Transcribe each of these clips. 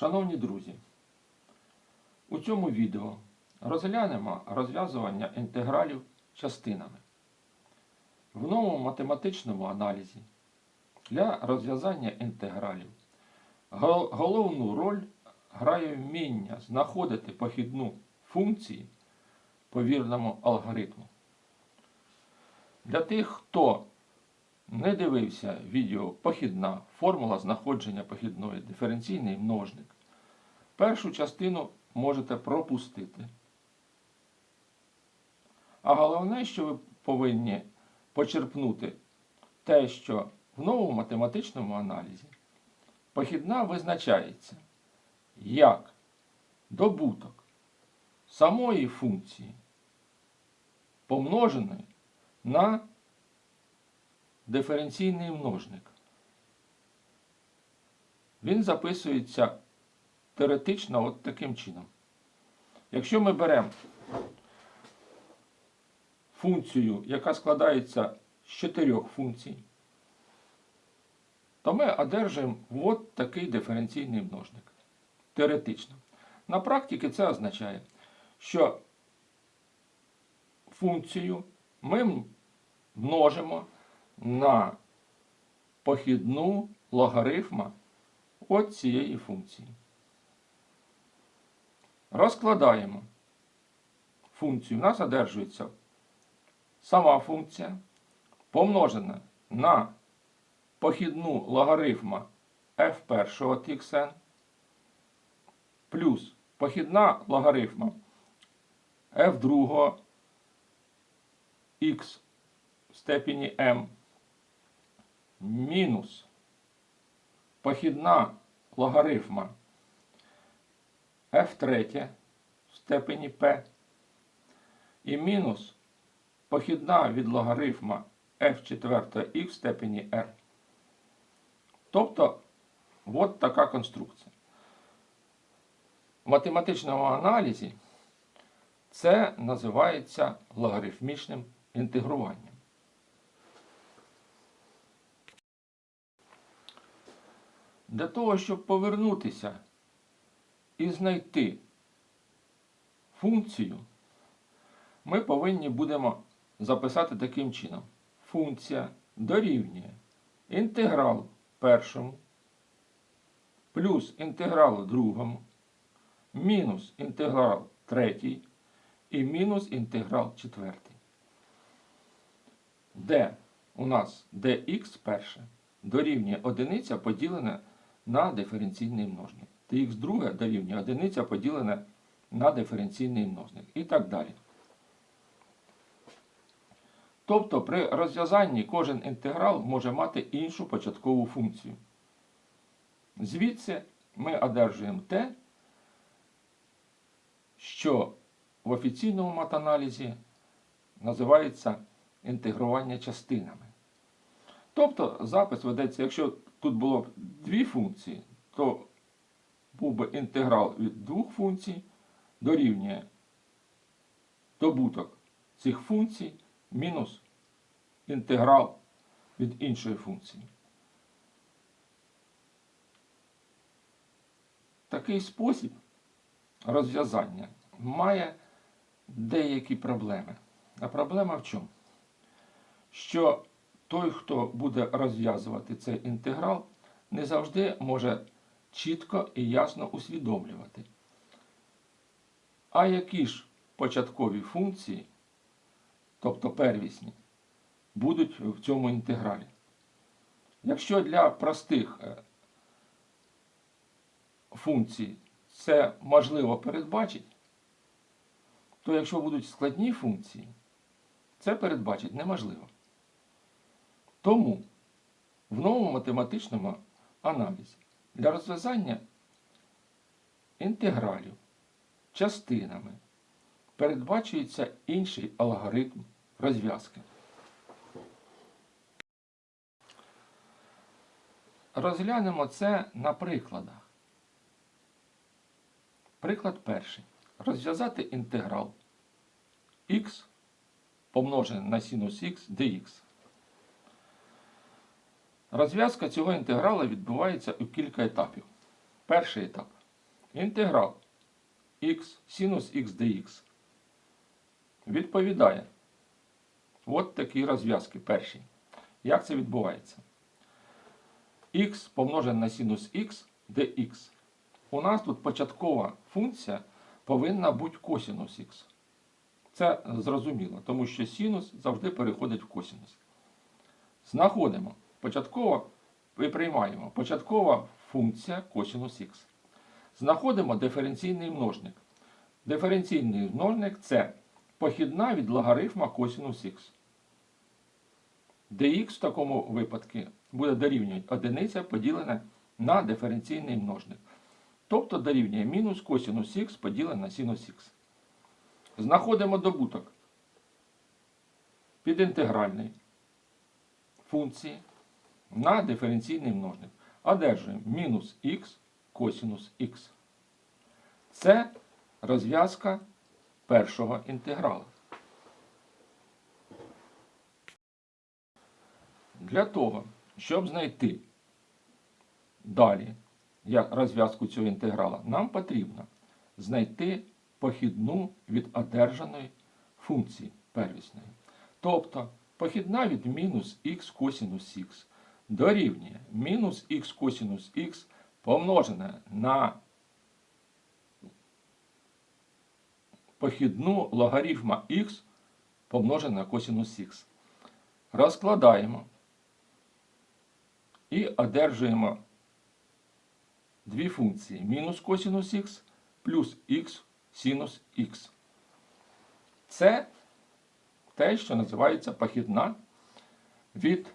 Шановні друзі, у цьому відео розглянемо розв'язування інтегралів частинами. В новому математичному аналізі для розв'язання інтегралів головну роль грає вміння знаходити похідну функції по вірному алгоритму. Для тих, хто не дивився відео похідна формула знаходження похідної диференційний множник. Першу частину можете пропустити. А головне, що ви повинні почерпнути те, що в новому математичному аналізі похідна визначається як добуток самої функції помноженої на диференційний множник. Він записується теоретично от таким чином. Якщо ми беремо функцію, яка складається з чотирьох функцій, то ми одержуємо от такий диференційний множник. Теоретично. На практиці це означає, що функцію ми множимо на похідну логарифма от цієї функції. Розкладаємо функцію. У нас одержується сама функція помножена на похідну логарифма f першого от xn плюс похідна логарифма f другого x в степені m мінус похідна логарифма f3 в степені p і мінус похідна від логарифма f4 в степені r. Тобто, от така конструкція. В математичному аналізі це називається логарифмічним інтегруванням. Для того, щоб повернутися і знайти функцію, ми повинні будемо записати таким чином. Функція дорівнює інтеграл першому плюс інтеграл другому, мінус інтеграл третій і мінус інтеграл четвертий. Де у нас dx перше дорівнює одиниця поділене на диференційний множник. dx друге дорівнює одиниця поділене на диференційний множник. І так далі. Тобто при розв'язанні кожен інтеграл може мати іншу початкову функцію. Звідси ми одержуємо те, що в офіційному матаналізі називається інтегрування частинами. Тобто запис ведеться, якщо тут було б дві функції, то був би інтеграл від двох функцій дорівнює добуток цих функцій мінус інтеграл від іншої функції. Такий спосіб розв'язання має деякі проблеми. А проблема в чому? Що той, хто буде розв'язувати цей інтеграл, не завжди може чітко і ясно усвідомлювати. А які ж початкові функції, тобто первісні, будуть в цьому інтегралі? Якщо для простих е, функцій це можливо передбачити, то якщо будуть складні функції, це передбачити неможливо. Тому в новому математичному аналізі для розв'язання інтегралів частинами передбачується інший алгоритм розв'язки. Розглянемо це на прикладах. Приклад перший. Розв'язати інтеграл x помножене на синус х dx. Розв'язка цього інтеграла відбувається у кілька етапів. Перший етап. інтеграл x синус x dx відповідає от такі розв'язки перші. Як це відбувається? x помножене на синус x dx. У нас тут початкова функція повинна бути косинус х. Це зрозуміло, тому що синус завжди переходить в косинус. Знаходимо початково і приймаємо початкова функція косинус х. Знаходимо диференційний множник. Диференційний множник це похідна від логарифма косинус х. dx в такому випадку буде дорівнювати одиниця поділене на диференційний множник. Тобто дорівнює мінус косинус х поділене на синус х. Знаходимо добуток підінтегральний функції на диференційний множник. Одержуємо мінус х косинус х. Це розв'язка першого інтеграла. Для того, щоб знайти далі розв'язку цього інтеграла, нам потрібно знайти похідну від одержаної функції первісної. Тобто похідна від мінус х косинус х дорівнює мінус х косинус х помножене на похідну логарифма х помножене на косинус х. Розкладаємо і одержуємо дві функції мінус косинус х плюс х синус х. Це те, що називається похідна від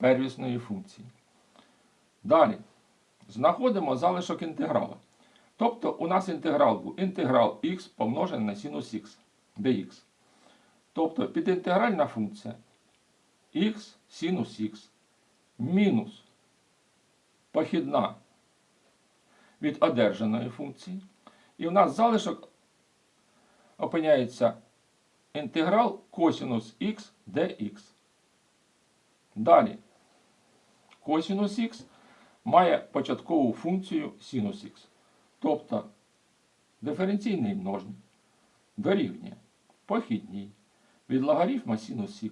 первісної функції. Далі знаходимо залишок інтеграла. Тобто у нас інтеграл був інтеграл х помножений на синус х dx. Тобто підінтегральна функція х синус х мінус похідна від одержаної функції. І у нас залишок опиняється інтеграл косинус х dx. Далі косинус х має початкову функцію синус х. Тобто диференційний множник дорівнює похідній від логарифма синус х,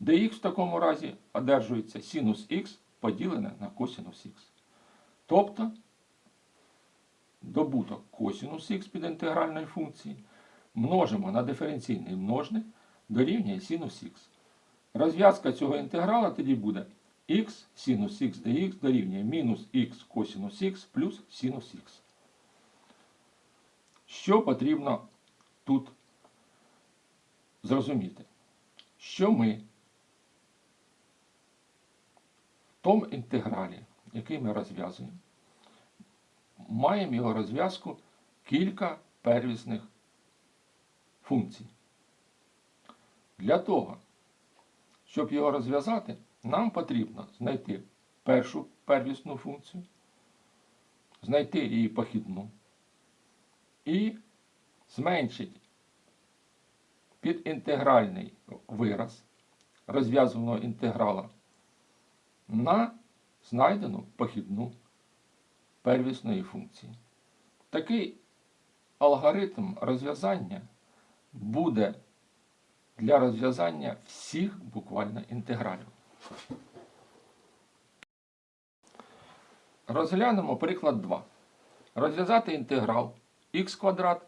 де х в такому разі одержується синус х поділене на косинус х. Тобто добуток косинус х під інтегральної функції множимо на диференційний множник дорівнює синус х. Розв'язка цього інтеграла тоді буде х синус х dx дорівнює мінус х косинус х плюс синус х. Що потрібно тут зрозуміти? Що ми в тому інтегралі, який ми розв'язуємо, маємо його розв'язку кілька первісних функцій. Для того, щоб його розв'язати, нам потрібно знайти першу первісну функцію, знайти її похідну і зменшити підінтегральний вираз розв'язаного інтеграла на знайдену похідну первісної функції. Такий алгоритм розв'язання буде для розв'язання всіх буквально інтегралів. Розглянемо приклад 2. Розв'язати інтеграл х квадрат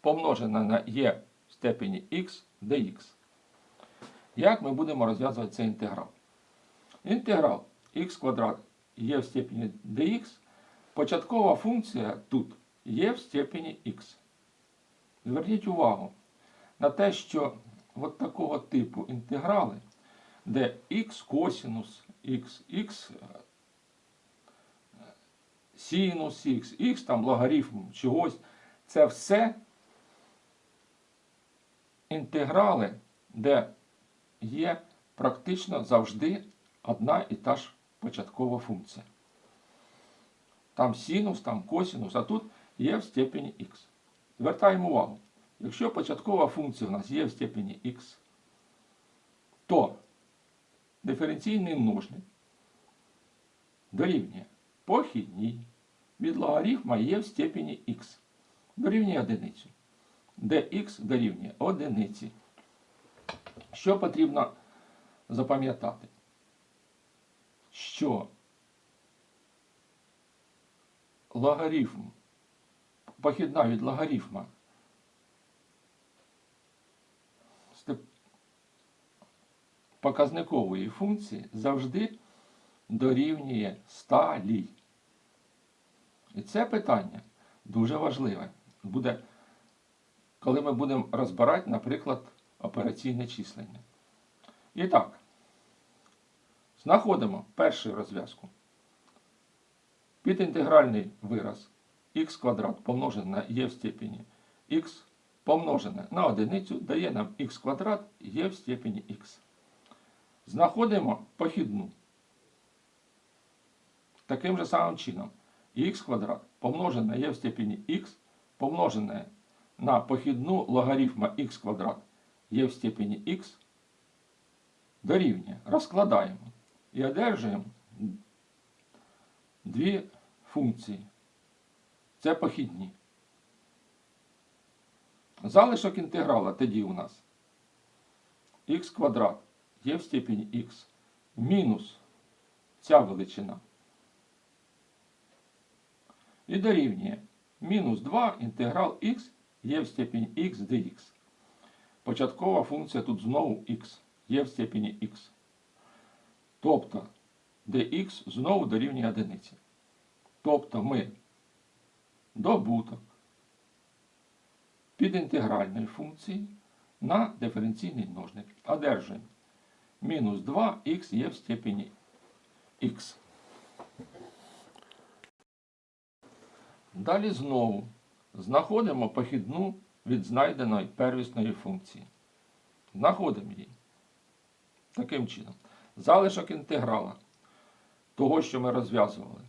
помножене на e в степені x dx. Як ми будемо розв'язувати цей інтеграл? Інтеграл х квадрат e в степені dx. Початкова функція тут є в степені х. Зверніть увагу на те, що от такого типу інтеграли, де х косинус х, х синус х, х там логарифм чогось, це все інтеграли, де є практично завжди одна і та ж початкова функція. Там синус, там косинус, а тут є в степені х. Звертаємо увагу. Якщо початкова функція у нас є в степені х, то диференційний множник дорівнює похідній від логарифма є в степені х. Дорівнює одиницю. Де х дорівнює одиниці. Що потрібно запам'ятати? Що логарифм, похідна від логарифма показникової функції завжди дорівнює сталій. І це питання дуже важливе. Буде, коли ми будемо розбирати, наприклад, операційне числення. І так, знаходимо першу розв'язку. Підінтегральний вираз х квадрат помножене на e в степені х помножене на одиницю дає нам х квадрат є в степені х. Знаходимо похідну. Таким же самим чином х квадрат помножене e в степені х помножене на похідну логарифма х квадрат є в степені х дорівнює. Розкладаємо і одержуємо дві функції. Це похідні. Залишок інтеграла тоді у нас х квадрат є в степені х мінус ця величина. І дорівнює мінус 2 інтеграл х є в степені х dx. Початкова функція тут знову х є в степені х. Тобто dx знову дорівнює одиниці. Тобто ми добуток підінтегральної функції на диференційний множник одержуємо мінус 2х є в степені х. Далі знову знаходимо похідну від знайденої первісної функції. Знаходимо її. Таким чином. Залишок інтеграла того, що ми розв'язували,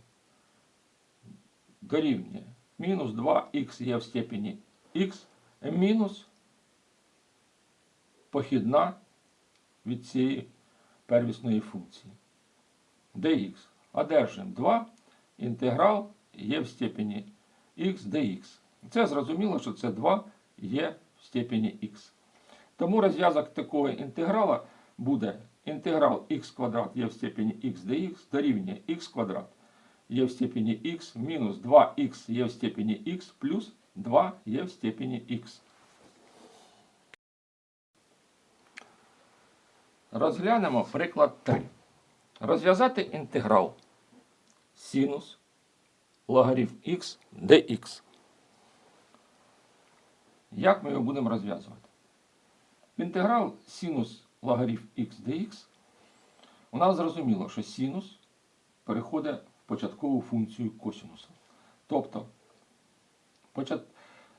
дорівнює мінус 2х є в степені х мінус похідна від цієї первісної функції. dx. Одержуємо 2 інтеграл є в степені х dx. Це зрозуміло, що це 2 є в степені х. Тому розв'язок такого інтеграла буде інтеграл х квадрат є в степені х dx дорівнює х квадрат є в степені х мінус 2х є в степені х плюс 2 є в степені х. Розглянемо приклад 3. Розв'язати інтеграл синус логарифм х dx. Як ми його будемо розв'язувати? Інтеграл синус логарифм х dx у нас зрозуміло, що синус переходить в початкову функцію косинуса. Тобто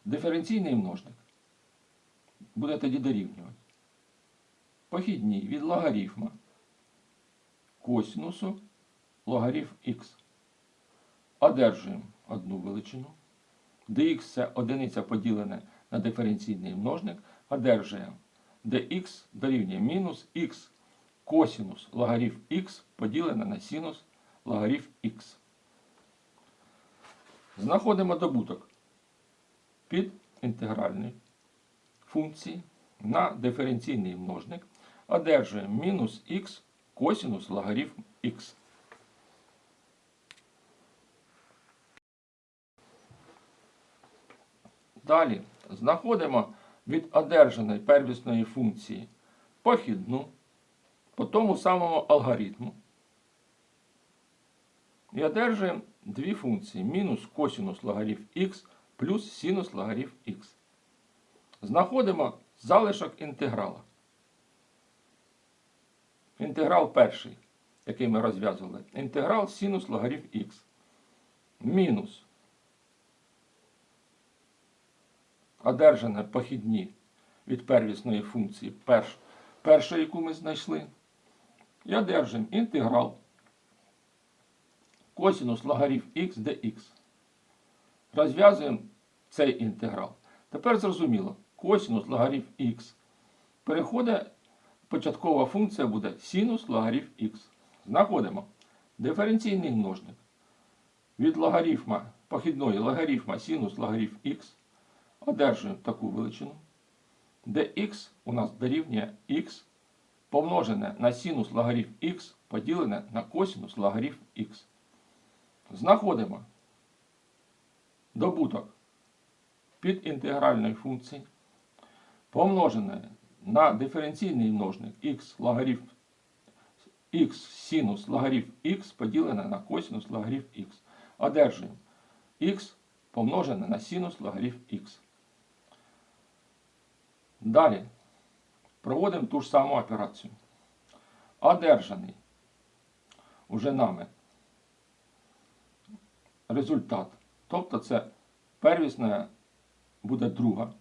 диференційний множник буде тоді дорівнювати похідній від логарифма косинусу логарифм х. Одержуємо одну величину. dx це одиниця поділене на диференційний множник. Одержуємо dx дорівнює мінус х косинус логарифм х поділене на синус логарифм х. Знаходимо добуток під інтегральної функції на диференційний множник. Одержуємо мінус х косинус логарифм х. Далі знаходимо від одержаної первісної функції похідну по тому самому алгоритму. І одержуємо дві функції мінус косинус логарифм х плюс синус логарифм х. Знаходимо залишок інтеграла. Інтеграл перший, який ми розв'язували. Інтеграл синус логарифм х. Мінус. Одержане похідні від первісної функції перш, першої, яку ми знайшли. І одержимо інтеграл косинус логарифм х dx. Розв'язуємо цей інтеграл. Тепер зрозуміло, косинус логарифм х переходить, початкова функція буде синус логарифм х. Знаходимо диференційний множник від логарифма похідної логарифма синус логарифм х одержуємо таку величину, де х у нас дорівнює х помножене на синус логарифм х поділене на косинус логарифм х. Знаходимо добуток під інтегральної функції, помножене на диференційний множник х логарифм х синус логарифм х поділене на косинус логарифм х. Одержуємо х помножене на синус логарифм х. Далі проводимо ту ж саму операцію. Одержаний уже нами результат. Тобто це первісна буде друга.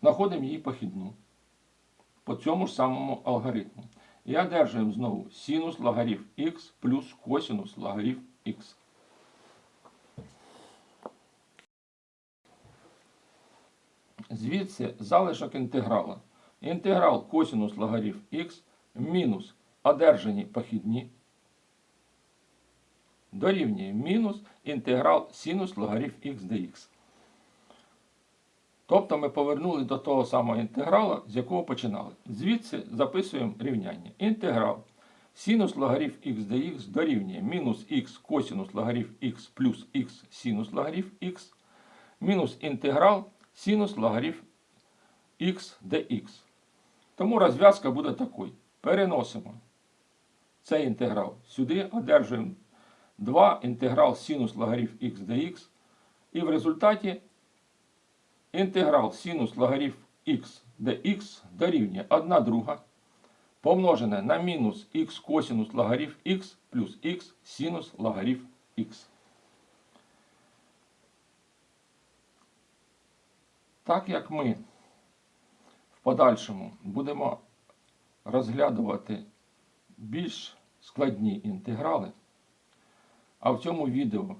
Знаходимо її похідну по цьому ж самому алгоритму. І одержуємо знову синус логарифм х плюс косинус логарифм х. Звідси залишок інтеграла. Інтеграл косинус логарифм х мінус одержані похідні дорівнює мінус інтеграл синус логарифм х dx. Тобто ми повернули до того самого інтеграла, з якого починали. Звідси записуємо рівняння. Інтеграл синус логарифм х dx дорівнює мінус х косинус логарифм х плюс х синус логарифм х мінус інтеграл синус логарифм х dx. Тому розв'язка буде такою. Переносимо цей інтеграл сюди, одержуємо 2 інтеграл синус логарифм х dx. І в результаті інтеграл синус логарифм х dx дорівнює 1 друга помножене на мінус х косинус логарифм х плюс х синус логарифм х. Так як ми в подальшому будемо розглядувати більш складні інтеграли, а в цьому відео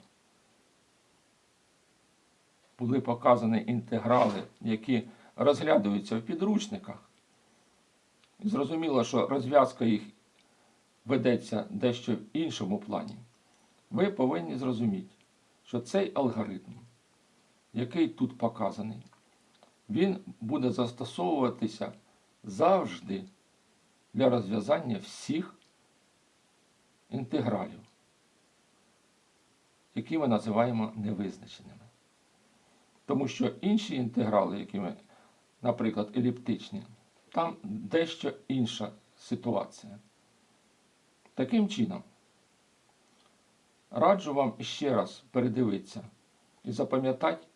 були показані інтеграли, які розглядаються в підручниках. І зрозуміло, що розв'язка їх ведеться дещо в іншому плані. Ви повинні зрозуміти, що цей алгоритм, який тут показаний, він буде застосовуватися завжди для розв'язання всіх інтегралів, які ми називаємо невизначеними. Тому що інші інтеграли, які ми, наприклад, еліптичні, там дещо інша ситуація. Таким чином, раджу вам ще раз передивитися і запам'ятати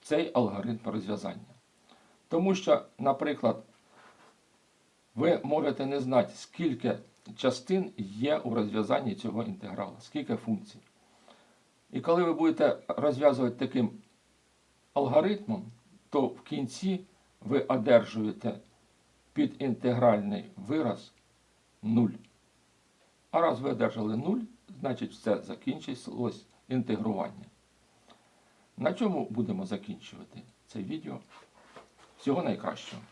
цей алгоритм розв'язання. Тому що, наприклад, ви можете не знати, скільки частин є у розв'язанні цього інтегралу, скільки функцій. І коли ви будете розв'язувати таким алгоритмом, то в кінці ви одержуєте підінтегральний вираз 0. А раз ви одержали 0, значить все закінчилось інтегрування. На чому будемо закінчувати це відео? Всього найкращого.